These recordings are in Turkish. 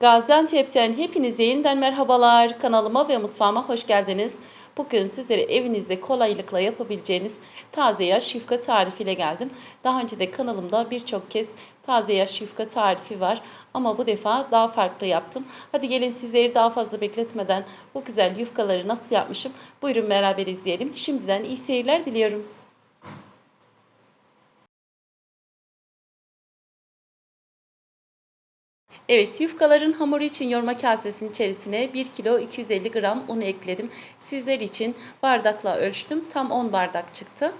Gaziantep'ten hepinize yeniden merhabalar. Kanalıma ve mutfağıma hoş geldiniz. Bugün sizlere evinizde kolaylıkla yapabileceğiniz taze yaş yufka tarifiyle geldim. Daha önce de kanalımda birçok kez taze yaş yufka tarifi var. Ama bu defa daha farklı yaptım. Hadi gelin sizleri daha fazla bekletmeden bu güzel yufkaları nasıl yapmışım buyurun beraber izleyelim. Şimdiden iyi seyirler diliyorum. Evet yufkaların hamuru için yoğurma kasesinin içerisine 1 kilo 250 gram un ekledim. Sizler için bardakla ölçtüm. Tam 10 bardak çıktı.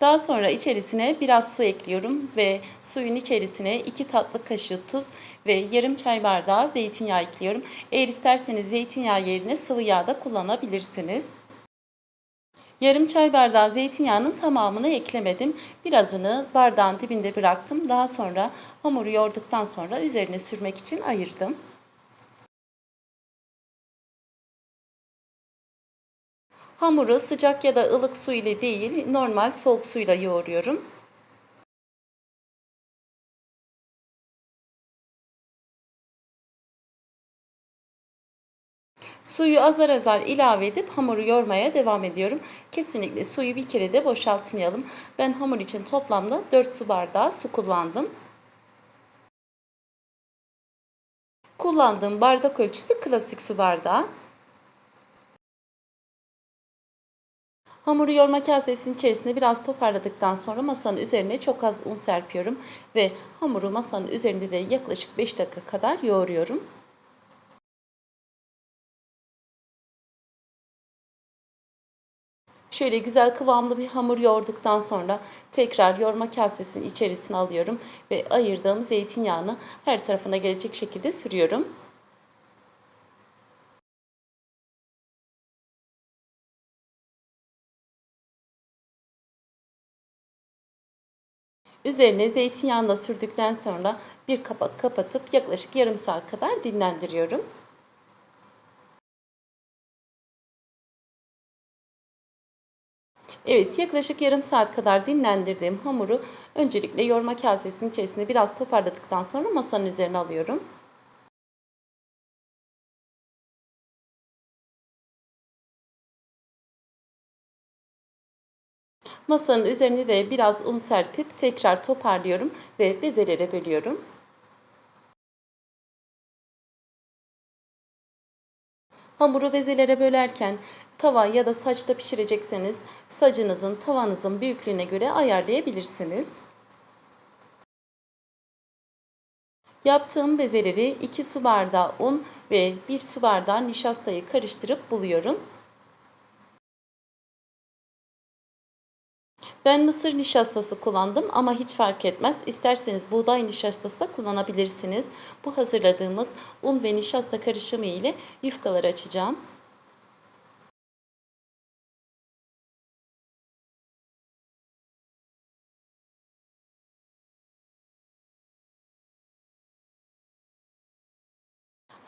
Daha sonra içerisine biraz su ekliyorum ve suyun içerisine 2 tatlı kaşığı tuz ve yarım çay bardağı zeytinyağı ekliyorum. Eğer isterseniz zeytinyağı yerine sıvı yağ da kullanabilirsiniz. Yarım çay bardağı zeytinyağının tamamını eklemedim. Birazını bardağın dibinde bıraktım. Daha sonra hamuru yoğurduktan sonra üzerine sürmek için ayırdım. Hamuru sıcak ya da ılık su ile değil, normal soğuk suyla yoğuruyorum. Suyu azar azar ilave edip hamuru yoğurmaya devam ediyorum. Kesinlikle suyu bir kere de boşaltmayalım. Ben hamur için toplamda 4 su bardağı su kullandım. Kullandığım bardak ölçüsü klasik su bardağı. Hamuru yoğurma kasesinin içerisine biraz toparladıktan sonra masanın üzerine çok az un serpiyorum ve hamuru masanın üzerinde de yaklaşık 5 dakika kadar yoğuruyorum. Şöyle güzel kıvamlı bir hamur yoğurduktan sonra tekrar yoğurma kasesinin içerisine alıyorum ve ayırdığım zeytinyağını her tarafına gelecek şekilde sürüyorum. Üzerine zeytinyağını sürdükten sonra bir kapak kapatıp yaklaşık yarım saat kadar dinlendiriyorum. Evet yaklaşık yarım saat kadar dinlendirdiğim hamuru öncelikle yoğurma kasesinin içerisinde biraz toparladıktan sonra masanın üzerine alıyorum. Masanın üzerine de biraz un serpip tekrar toparlıyorum ve bezelere bölüyorum. Hamuru bezelere bölerken tava ya da saçta pişirecekseniz sacınızın tavanızın büyüklüğüne göre ayarlayabilirsiniz. Yaptığım bezeleri 2 su bardağı un ve 1 su bardağı nişastayı karıştırıp buluyorum. Ben mısır nişastası kullandım ama hiç fark etmez. İsterseniz buğday nişastası da kullanabilirsiniz. Bu hazırladığımız un ve nişasta karışımı ile yufkaları açacağım.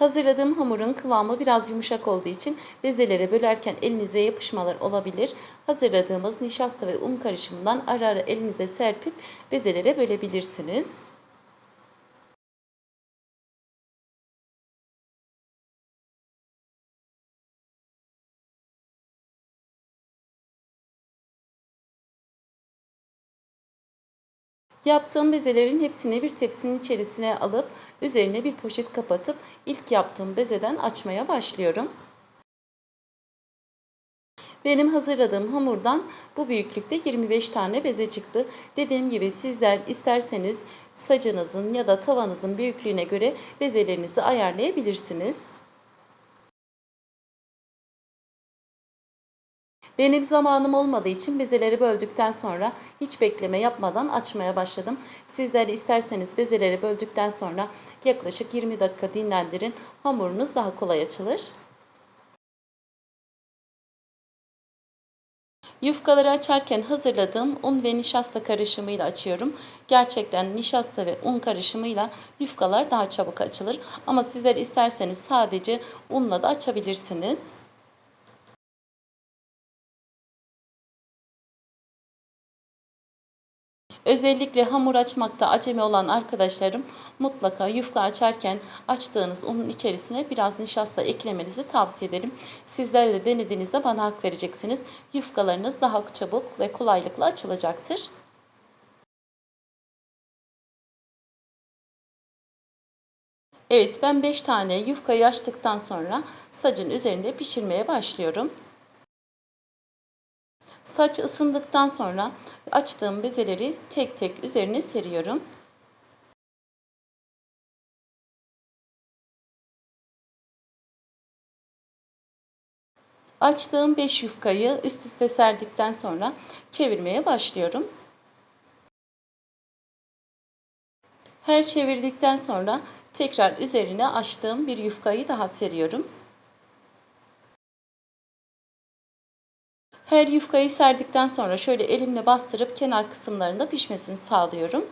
Hazırladığım hamurun kıvamı biraz yumuşak olduğu için bezelere bölerken elinize yapışmalar olabilir. Hazırladığımız nişasta ve un karışımından ara ara elinize serpip bezelere bölebilirsiniz. Yaptığım bezelerin hepsini bir tepsinin içerisine alıp üzerine bir poşet kapatıp ilk yaptığım bezeden açmaya başlıyorum. Benim hazırladığım hamurdan bu büyüklükte 25 tane beze çıktı. Dediğim gibi sizler isterseniz sacınızın ya da tavanızın büyüklüğüne göre bezelerinizi ayarlayabilirsiniz. Benim zamanım olmadığı için bezeleri böldükten sonra hiç bekleme yapmadan açmaya başladım. Sizler isterseniz bezeleri böldükten sonra yaklaşık 20 dakika dinlendirin. Hamurunuz daha kolay açılır. Yufkaları açarken hazırladığım un ve nişasta karışımıyla açıyorum. Gerçekten nişasta ve un karışımıyla yufkalar daha çabuk açılır. Ama sizler isterseniz sadece unla da açabilirsiniz. Özellikle hamur açmakta acemi olan arkadaşlarım mutlaka yufka açarken açtığınız unun içerisine biraz nişasta eklemenizi tavsiye ederim. Sizler de denediğinizde bana hak vereceksiniz. Yufkalarınız daha çabuk ve kolaylıkla açılacaktır. Evet ben 5 tane yufkayı açtıktan sonra sacın üzerinde pişirmeye başlıyorum. Saç ısındıktan sonra açtığım bezeleri tek tek üzerine seriyorum. Açtığım 5 yufkayı üst üste serdikten sonra çevirmeye başlıyorum. Her çevirdikten sonra tekrar üzerine açtığım bir yufkayı daha seriyorum. Her yufkayı serdikten sonra şöyle elimle bastırıp kenar kısımlarında pişmesini sağlıyorum.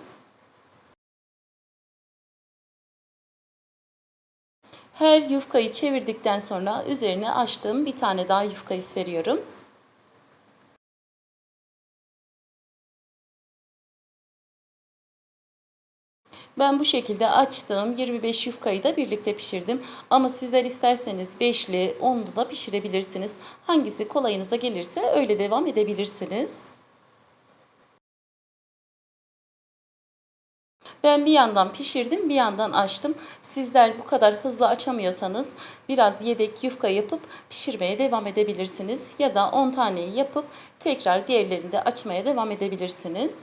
Her yufkayı çevirdikten sonra üzerine açtığım bir tane daha yufkayı seriyorum. Ben bu şekilde açtığım 25 yufkayı da birlikte pişirdim. Ama sizler isterseniz 5'li, 10'lu da pişirebilirsiniz. Hangisi kolayınıza gelirse öyle devam edebilirsiniz. Ben bir yandan pişirdim, bir yandan açtım. Sizler bu kadar hızlı açamıyorsanız biraz yedek yufka yapıp pişirmeye devam edebilirsiniz. Ya da 10 taneyi yapıp tekrar diğerlerini de açmaya devam edebilirsiniz.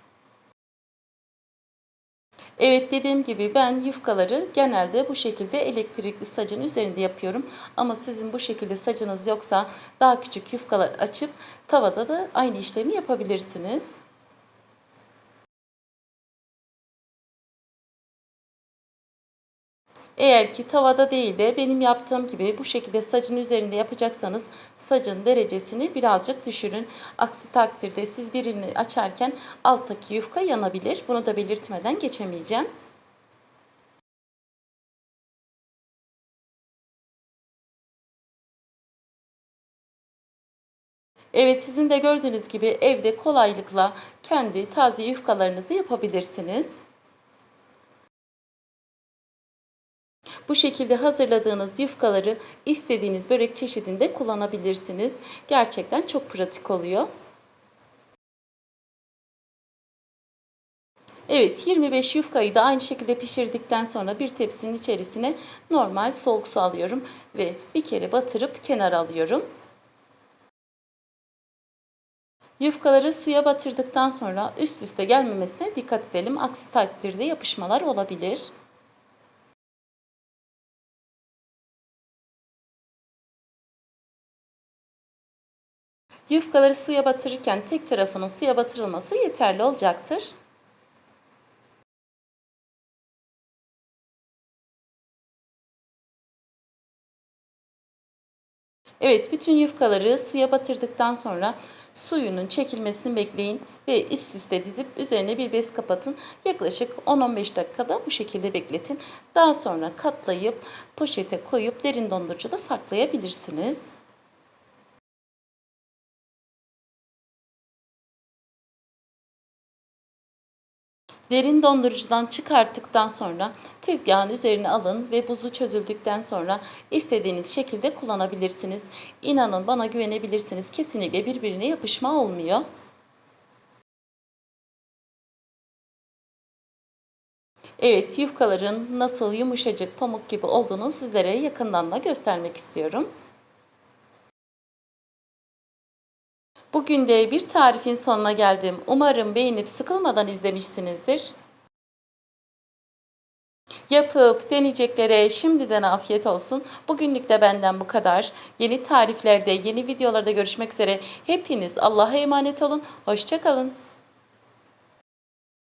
Evet dediğim gibi ben yufkaları genelde bu şekilde elektrikli sacın üzerinde yapıyorum. Ama sizin bu şekilde sacınız yoksa daha küçük yufkalar açıp tavada da aynı işlemi yapabilirsiniz. Eğer ki tavada değil de benim yaptığım gibi bu şekilde sacın üzerinde yapacaksanız sacın derecesini birazcık düşürün. Aksi takdirde siz birini açarken alttaki yufka yanabilir. Bunu da belirtmeden geçemeyeceğim. Evet sizin de gördüğünüz gibi evde kolaylıkla kendi taze yufkalarınızı yapabilirsiniz. Bu şekilde hazırladığınız yufkaları istediğiniz börek çeşidinde kullanabilirsiniz. Gerçekten çok pratik oluyor. Evet 25 yufkayı da aynı şekilde pişirdikten sonra bir tepsinin içerisine normal soğuk su alıyorum ve bir kere batırıp kenara alıyorum. Yufkaları suya batırdıktan sonra üst üste gelmemesine dikkat edelim. Aksi takdirde yapışmalar olabilir. Yufkaları suya batırırken tek tarafının suya batırılması yeterli olacaktır. Evet, bütün yufkaları suya batırdıktan sonra suyunun çekilmesini bekleyin ve üst üste dizip üzerine bir bez kapatın. Yaklaşık 10-15 dakikada bu şekilde bekletin. Daha sonra katlayıp poşete koyup derin dondurucuda saklayabilirsiniz. Derin dondurucudan çıkarttıktan sonra tezgahın üzerine alın ve buzu çözüldükten sonra istediğiniz şekilde kullanabilirsiniz. İnanın bana güvenebilirsiniz. Kesinlikle birbirine yapışma olmuyor. Evet yufkaların nasıl yumuşacık pamuk gibi olduğunu sizlere yakından da göstermek istiyorum. Bugün de bir tarifin sonuna geldim. Umarım beğenip sıkılmadan izlemişsinizdir. Yapıp deneyeceklere şimdiden afiyet olsun. Bugünlük de benden bu kadar. Yeni tariflerde, yeni videolarda görüşmek üzere. Hepiniz Allah'a emanet olun. Hoşçakalın.